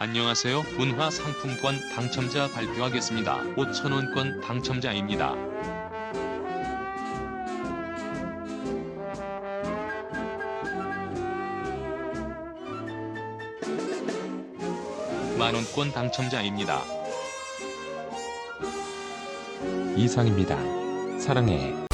안녕하세요. 문화 상품권 당첨자 발표하겠습니다. 5천원권 당첨자입니다. 만원권 당첨자입니다. 이상입니다. 사랑해.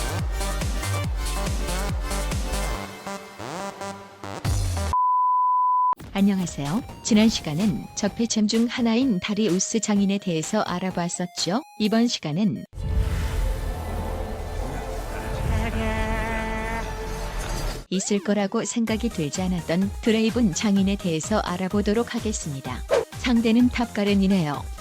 안녕하세요. 지난 시간은 적폐챔 중 하나인 다리우스 장인에 대해서 알아봤었죠. 이번 시간은 있을 거라고 생각이 들지 않았던 드레이븐 장인에 대해서 알아보도록 하겠습니다. 상대는 탑가른이네요.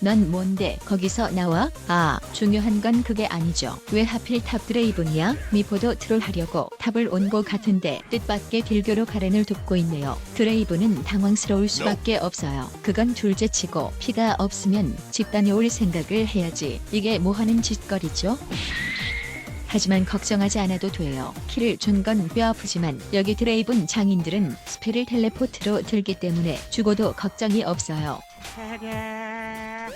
넌 뭔데 거기서 나와? 아, 중요한 건 그게 아니죠. 왜 하필 탑 드레이븐이야? 미포도 트롤하려고 탑을 온거 같은데 뜻밖의 빌교로 가렌을 돕고 있네요. 드레이븐은 당황스러울 수밖에 없어요. 그건 둘째치고 피가 없으면 집 다녀올 생각을 해야지. 이게 뭐하는 짓거리죠? 하지만 걱정하지 않아도 돼요. 키를 준 건 뼈 아프지만 여기 드레이븐 장인들은 스펠을 텔레포트로 들기 때문에 죽어도 걱정이 없어요.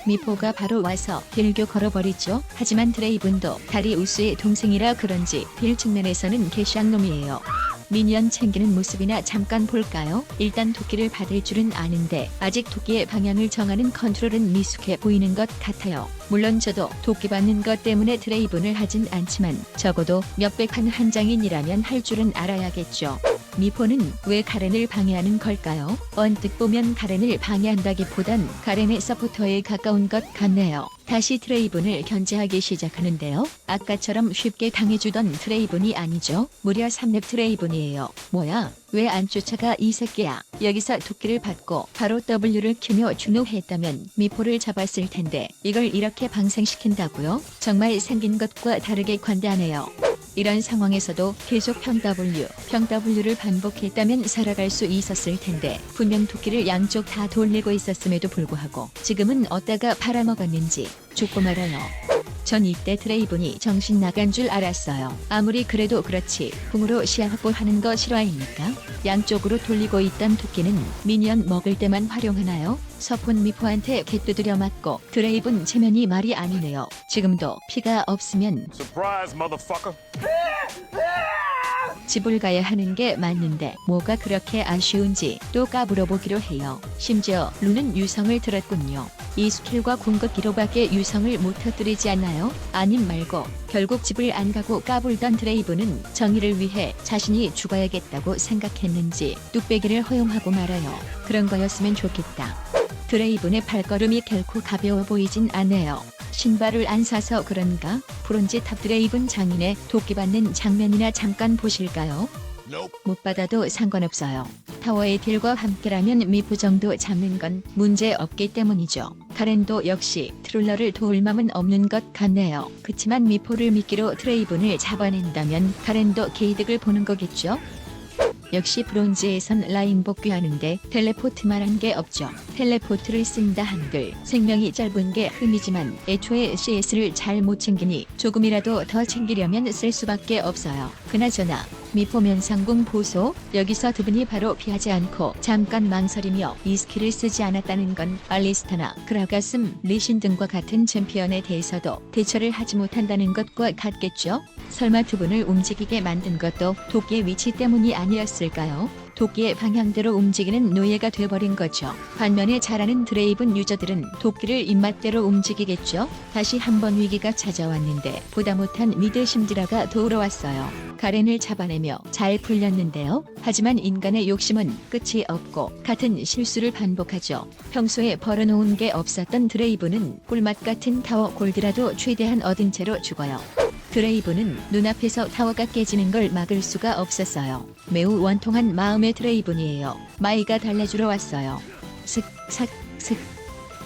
미포가 바로 와서 빌교 걸어버리죠. 하지만 드레이븐도 다리 우스의 동생이라 그런지 빌 측면에서는 개샹놈이에요. 미니언 챙기는 모습이나 잠깐 볼까요? 일단 도끼를 받을 줄은 아는데 아직 도끼의 방향을 정하는 컨트롤은 미숙해 보이는 것 같아요. 물론 저도 도끼 받는 것 때문에 드레이븐을 하진 않지만 적어도 몇백 한 한 장인이라면 할 줄은 알아야겠죠. 미포는 왜 가렌을 방해하는 걸까요? 언뜻 보면 가렌을 방해한다기보단 가렌의 서포터에 가까운 것 같네요. 다시 트레이븐을 견제하기 시작하는데요. 아까처럼 쉽게 당해주던 트레이븐이 아니죠. 무려 3렙 트레이븐이에요. 뭐야? 왜 안 쫓아가 이 새끼야? 여기서 도끼를 받고 바로 W를 켜며 준호했다면 미포를 잡았을 텐데 이걸 이렇게 방생시킨다고요? 정말 생긴 것과 다르게 관대하네요. 이런 상황에서도 계속 평 W, 평 W를 반복했다면 살아갈 수 있었을 텐데 분명 도끼를 양쪽 다 돌리고 있었음에도 불구하고 지금은 어디다가 팔아먹었는지 죽고 말아요. 전 이때 드레이븐이 정신 나간 줄 알았어요. 아무리 그래도 그렇지 궁으로 시야 확보하는 거 실화입니까? 양쪽으로 돌리고 있던 도끼는 미니언 먹을 때만 활용하나요? 서폰 미포한테 개두드려 맞고 드레이븐 체면이 말이 아니네요. 지금도 피가 없으면. 집을 가야 하는 게 맞는데 뭐가 그렇게 아쉬운지 또 까불어보기로 해요. 심지어 루는 유성을 들었군요. 이 스킬과 궁극기로밖에 유성을 못 터뜨리지 않나요? 아님 말고 결국 집을 안 가고 까불던 드레이브는 정의를 위해 자신이 죽어야겠다고 생각했는지 뚝배기를 허용하고 말아요. 그런 거였으면 좋겠다. 드레이븐의 발걸음이 결코 가벼워 보이진 않네요. 신발을 안 사서 그런가? 브론즈 탑 드레이븐 장인의 도끼 받는 장면이나 잠깐 보실까요? 못 받아도 상관없어요. 타워의 딜과 함께라면 미포 정도 잡는 건 문제 없기 때문이죠. 가렌도 역시 트롤러를 도울 맘은 없는 것 같네요. 그치만 미포를 미끼로 트레이븐을 잡아낸다면 가렌도 개이득을 보는 거겠죠? 역시 브론즈에선 라인 복귀하는데 텔레포트만 한 게 없죠. 텔레포트를 쓴다 한글 생명이 짧은 게 흠이지만 애초에 CS를 잘 못 챙기니 조금이라도 더 챙기려면 쓸 수밖에 없어요. 그나저나 미포 면상궁 보소 여기서 두 분이 바로 피하지 않고 잠깐 망설이며 이 스킬을 쓰지 않았다는 건 알리스타나 그라가슴 리신 등과 같은 챔피언에 대해서도 대처를 하지 못한다는 것과 같겠죠? 설마 두 분을 움직이게 만든 것도 도끼의 위치 때문이 아니었을까요? 도끼의 방향대로 움직이는 노예가 돼버린 거죠. 반면에 잘하는 드레이븐 유저들은 도끼를 입맛대로 움직이겠죠. 다시 한번 위기가 찾아왔는데 보다 못한 미드 심드라가 도우러 왔어요. 가렌을 잡아내며 잘 풀렸는데요. 하지만 인간의 욕심은 끝이 없고 같은 실수를 반복하죠. 평소에 벌어놓은 게 없었던 드레이븐은 꿀맛 같은 타워 골드라도 최대한 얻은 채로 죽어요. 드레이븐은 눈앞에서 타워가 깨지는 걸 막을 수가 없었어요. 매우 원통한 마음의 드레이븐이에요. 마이가 달래주러 왔어요. 슥, 삭, 슥.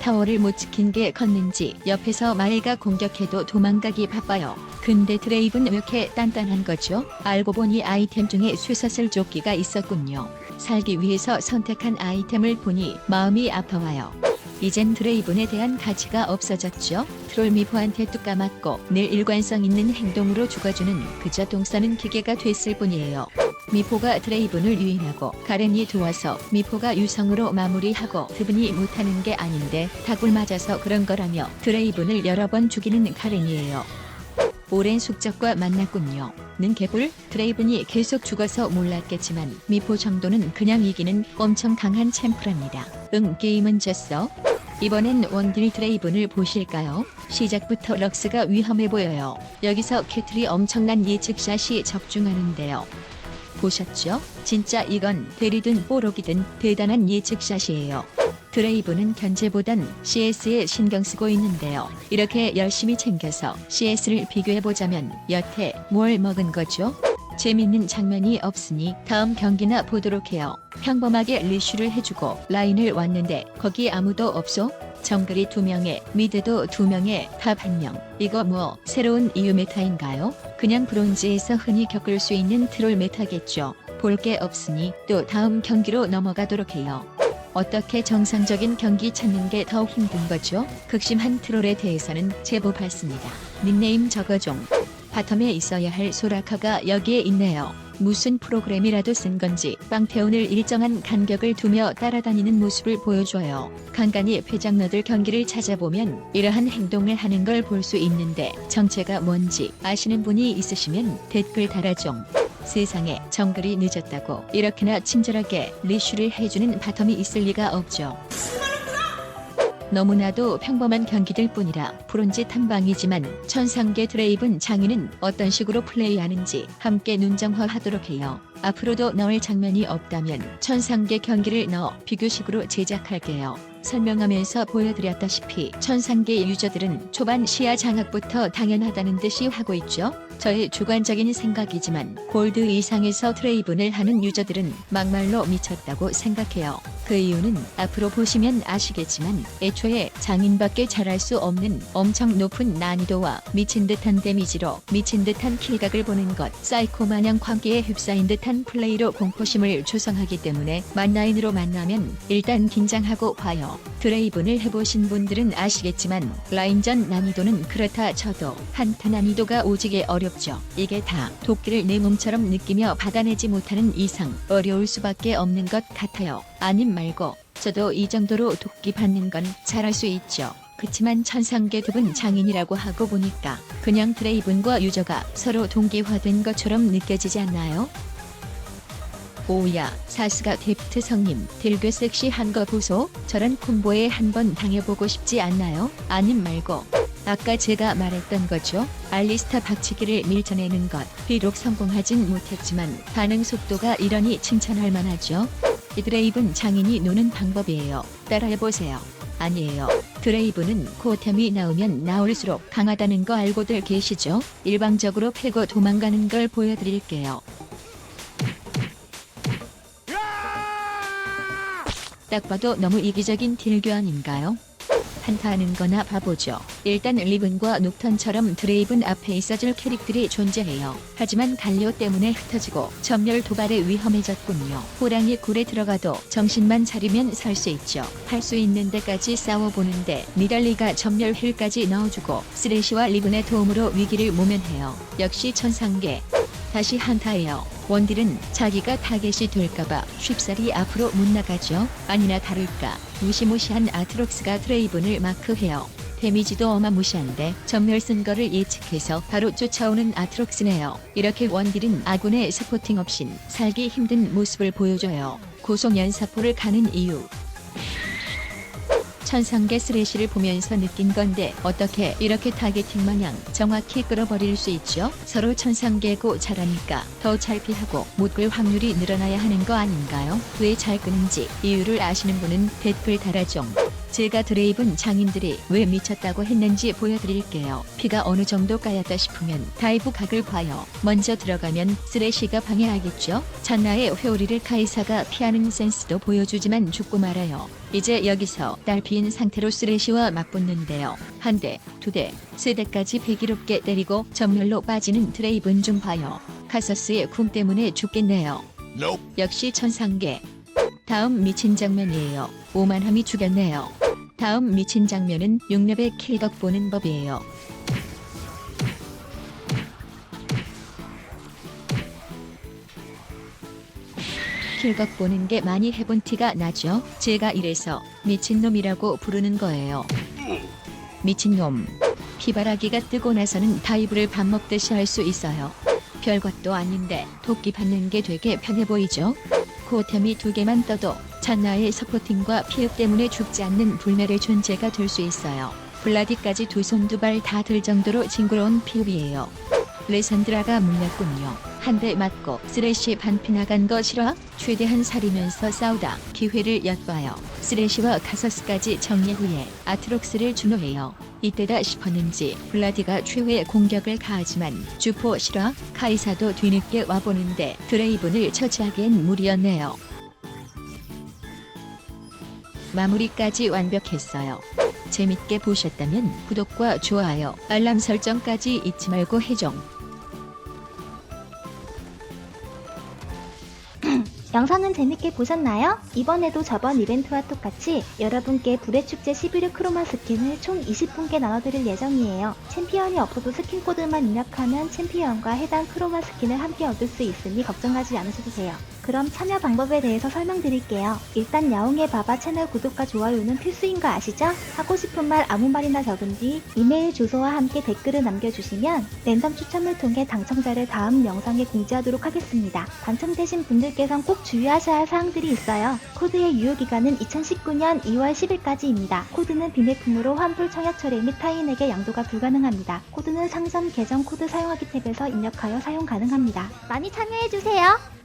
타워를 못 지킨 게 컸는지 옆에서 마이가 공격해도 도망가기 바빠요. 근데 드레이븐 왜 이렇게 단단한 거죠? 알고 보니 아이템 중에 쇠사슬 조끼가 있었군요. 살기 위해서 선택한 아이템을 보니 마음이 아파와요. 이젠 드레이븐에 대한 가치가 없어졌죠. 트롤 미포한테 뚝 까맞고 늘 일관성 있는 행동으로 죽어주는 그저 동 싸는 기계가 됐을 뿐이에요. 미포가 드레이븐을 유인하고 가렌이 도와서 미포가 유성으로 마무리하고 드분이 못하는 게 아닌데 닭을 맞아서 그런 거라며 드레이븐을 여러 번 죽이는 가렌이에요. 오랜 숙적과 만났군요. 는 개불 드레이븐이 계속 죽어서 몰랐겠지만 미포 정도는 그냥 이기는 엄청 강한 챔프랍니다. 응 게임은 졌어. 이번엔 원딜 드레이븐을 보실까요? 시작부터 럭스가 위험해 보여요. 여기서 캐틀이 엄청난 예측샷이 적중하는데요. 보셨죠? 진짜 이건 대리든 뽀록이든 대단한 예측샷이에요. 드레이브는 견제보단 CS에 신경 쓰고 있는데요. 이렇게 열심히 챙겨서 CS를 비교해보자면 여태 뭘 먹은 거죠? 재밌는 장면이 없으니 다음 경기나 보도록 해요. 평범하게 리슈를 해주고 라인을 왔는데 거기 아무도 없어? 정글이 두 명에 미드도 두 명에 탑 한 명. 이거 뭐 새로운 이유 메타인가요? 그냥 브론즈에서 흔히 겪을 수 있는 트롤 메타겠죠. 볼 게 없으니 또 다음 경기로 넘어가도록 해요. 어떻게 정상적인 경기 찾는 게 더 힘든 거죠? 극심한 트롤에 대해서는 제보 받습니다. 닉네임 적어종. 바텀에 있어야 할 소라카가 여기에 있네요. 무슨 프로그램이라도 쓴 건지 빵태훈을 일정한 간격을 두며 따라다니는 모습을 보여줘요. 간간히 회장너들 경기를 찾아보면 이러한 행동을 하는 걸 볼 수 있는데 정체가 뭔지 아시는 분이 있으시면 댓글 달아줘. 세상에 정글이 늦었다고 이렇게나 친절하게 리슈를 해주는 바텀이 있을 리가 없죠. 너무나도 평범한 경기들 뿐이라 브론즈 탐방이지만 천상계 드레이븐 장인은 어떤 식으로 플레이하는지 함께 눈정화하도록 해요. 앞으로도 넣을 장면이 없다면 천상계 경기를 넣어 비교식으로 제작할게요. 설명하면서 보여드렸다시피 천상계 유저들은 초반 시야 장악부터 당연하다는 듯이 하고 있죠. 저의 주관적인 생각이지만 골드 이상에서 트레이븐을 하는 유저들은 막말로 미쳤다고 생각해요. 그 이유는 앞으로 보시면 아시겠지만 애초에 장인밖에 잘할 수 없는 엄청 높은 난이도와 미친 듯한 데미지로 미친 듯한 킬각을 보는 것 사이코 마냥 광기에 휩싸인 듯한 플레이로 공포심을 조성하기 때문에 만나인으로 만나면 일단 긴장하고 봐요. 드레이븐을 해보신 분들은 아시겠지만 라인전 난이도는 그렇다 쳐도 한타 난이도가 오지게 어 렵죠. 이게 다 도끼를 내 몸처럼 느끼며 받아내지 못하는 이상 어려울 수밖에 없는 것 같아요. 아님 말고 저도 이 정도로 도끼 받는 건 잘할 수 있죠. 그치만 천상계 두분 장인이라고 하고 보니까 그냥 드레이븐과 유저가 서로 동기화된 것처럼 느껴지지 않나요? 오야 사스가 데프트 성님 딜교 섹시한 거 보소 저런 콤보에 한번 당해보고 싶지 않나요? 아님 말고 아까 제가 말했던 거죠 알리스타 박치기를 밀쳐내는 것 비록 성공하진 못했지만 반응 속도가 이러니 칭찬할 만하죠 이 드레이븐 장인이 노는 방법이에요 따라해보세요 아니에요. 드레이브는 코템이 나오면 나올수록 강하다는 거 알고들 계시죠? 일방적으로 패고 도망가는 걸 보여드릴게요. 딱 봐도 너무 이기적인 딜교 아닌가요? 한타하는 거나 바보죠. 일단 리븐과 녹턴처럼 드레이븐 앞에 있어줄 캐릭들이 존재해요. 하지만 갈리오 때문에 흩어지고 전멸 도발에 위험해졌군요. 호랑이 굴에 들어가도 정신만 차리면 살 수 있죠. 할 수 있는 데까지 싸워보는데 니달리가 전멸 힐까지 넣어주고 쓰레쉬와 리븐의 도움으로 위기를 모면해요. 역시 천상계. 다시 한타예요. 원딜은 자기가 타겟이 될까봐 쉽사리 앞으로 못 나가죠. 아니나 다를까 무시무시한 아트록스가 드레이븐을 마크해요. 데미지도 어마무시한데 전멸 쓴 거를 예측해서 바로 쫓아오는 아트록스네요. 이렇게 원딜은 아군의 서포팅 없인 살기 힘든 모습을 보여줘요. 고속 연사포를 가는 이유. 천상계 쓰레쉬를 보면서 느낀 건데 어떻게 이렇게 타겟팅 마냥 정확히 끌어버릴 수 있죠? 서로 천상계고 잘하니까 더 잘 피하고 못 끌 확률이 늘어나야 하는 거 아닌가요? 왜 잘 끄는지 이유를 아시는 분은 댓글 달아줘. 제가 드레이븐 장인들이 왜 미쳤다고 했는지 보여드릴게요. 피가 어느 정도 까였다 싶으면 다이브 각을 봐요. 먼저 들어가면 쓰레쉬가 방해하겠죠? 잔나의 회오리를 카이사가 피하는 센스도 보여주지만 죽고 말아요. 이제 여기서 딸피인 상태로 쓰레쉬와 맞붙는데요. 한 대, 두 대, 세 대까지 배기롭게 때리고 전멸로 빠지는 드레이븐 좀 봐요. 카서스의 궁 때문에 죽겠네요. 역시 천상계. 다음 미친 장면이에요. 오만함이 죽였네요. 다음 미친 장면은 6렙의 킬각 보는 법이에요. 킬각 보는 게 많이 해본 티가 나죠? 제가 이래서 미친놈이라고 부르는 거예요. 미친놈. 피바라기가 뜨고 나서는 다이브를 밥 먹듯이 할 수 있어요. 별것도 아닌데 도끼 받는 게 되게 편해 보이죠? 코템이 두 개만 떠도 찬나의 서포팅과 피흡 때문에 죽지 않는 불멸의 존재가 될 수 있어요. 블라디까지 두 손 두 발 다 들 정도로 징그러운 피흡이에요. 레산드라가 물렸군요. 한 대 맞고 쓰레쉬 반피 나간 거 싫어? 최대한 살이면서 싸우다 기회를 엿봐요. 쓰레쉬와 카서스까지 정리 후에 아트록스를 준호해요. 이때다 싶었는지 블라디가 최후의 공격을 가하지만 주포 실화 카이사도 뒤늦게 와보는데 드레이븐을 처치하기엔 무리였네요. 마무리까지 완벽했어요. 재밌게 보셨다면 구독과 좋아요, 알람 설정까지 잊지 말고 해줘. 영상은 재밌게 보셨나요? 이번에도 저번 이벤트와 똑같이 여러분께 불의 축제 11회 크로마 스킨을 총 20분께 나눠드릴 예정이에요. 챔피언이 없어도 스킨 코드만 입력하면 챔피언과 해당 크로마 스킨을 함께 얻을 수 있으니 걱정하지 않으셔도 돼요. 그럼 참여 방법에 대해서 설명드릴게요. 일단 야옹의 바바 채널 구독과 좋아요는 필수인 거 아시죠? 하고 싶은 말 아무 말이나 적은 뒤 이메일 주소와 함께 댓글을 남겨주시면 랜덤 추첨을 통해 당첨자를 다음 영상에 공지하도록 하겠습니다. 당첨되신 분들께선 꼭 주의하셔야 할 사항들이 있어요. 코드의 유효기간은 2019년 2월 10일까지입니다. 코드는 비매품으로 환불 청약 처리 및 타인에게 양도가 불가능합니다. 코드는 상점 계정 코드 사용하기 탭에서 입력하여 사용 가능합니다. 많이 참여해주세요.